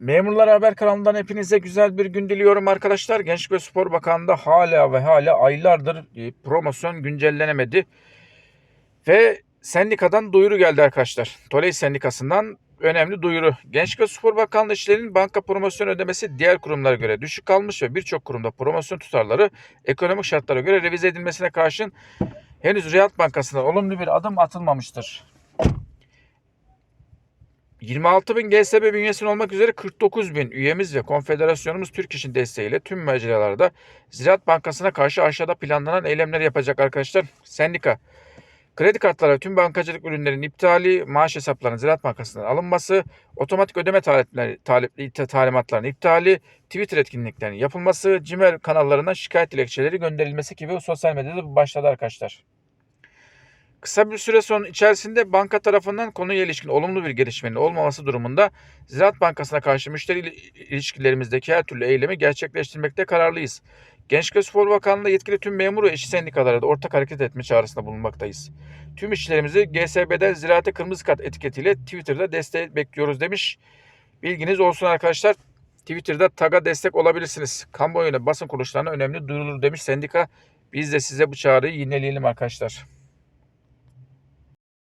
Memurlar Haber kanalından hepinize güzel bir gün diliyorum arkadaşlar. Gençlik ve Spor Bakanlığı'nda hala ve hala aylardır e, promosyon güncellenemedi. Ve sendikadan duyuru geldi arkadaşlar. Toley Sendikası'ndan önemli duyuru. Gençlik ve Spor Bakanlığı işlerinin banka promosyon ödemesi diğer kurumlara göre düşük kalmış ve birçok kurumda promosyon tutarları ekonomik şartlara göre revize edilmesine karşın henüz Riyad Bankası'ndan olumlu bir adım atılmamıştır. 26 bin GSB bünyesinde olmak üzere 49 bin üyemiz ve konfederasyonumuz Türk İş'in desteğiyle tüm mecralarda Ziraat Bankası'na karşı aşağıda planlanan eylemleri yapacak arkadaşlar. Sendika, kredi kartları tüm bankacılık ürünlerinin iptali, maaş hesaplarının Ziraat Bankası'ndan alınması, otomatik ödeme talimatlarının iptali, Twitter etkinliklerinin yapılması, CİMER kanallarına şikayet dilekçeleri gönderilmesi gibi sosyal medyada başladı arkadaşlar. Kısa bir süre sonra içerisinde banka tarafından konuya ilişkin olumlu bir gelişmenin olmaması durumunda Ziraat Bankası'na karşı müşteri il- ilişkilerimizdeki her türlü eylemi gerçekleştirmekte kararlıyız. Gençlik ve Spor Bakanlığı yetkili tüm memur ve işçi sendikalara da ortak hareket etme çağrısında bulunmaktayız. Tüm işçilerimizi GSB'den ziraate kırmızı kart etiketiyle Twitter'da destek bekliyoruz demiş. Bilginiz olsun arkadaşlar. Twitter'da TAG'a destek olabilirsiniz. Kamuoyuna basın kuruluşlarına önemli duyurulur demiş sendika. Biz de size bu çağrıyı yineleyelim arkadaşlar.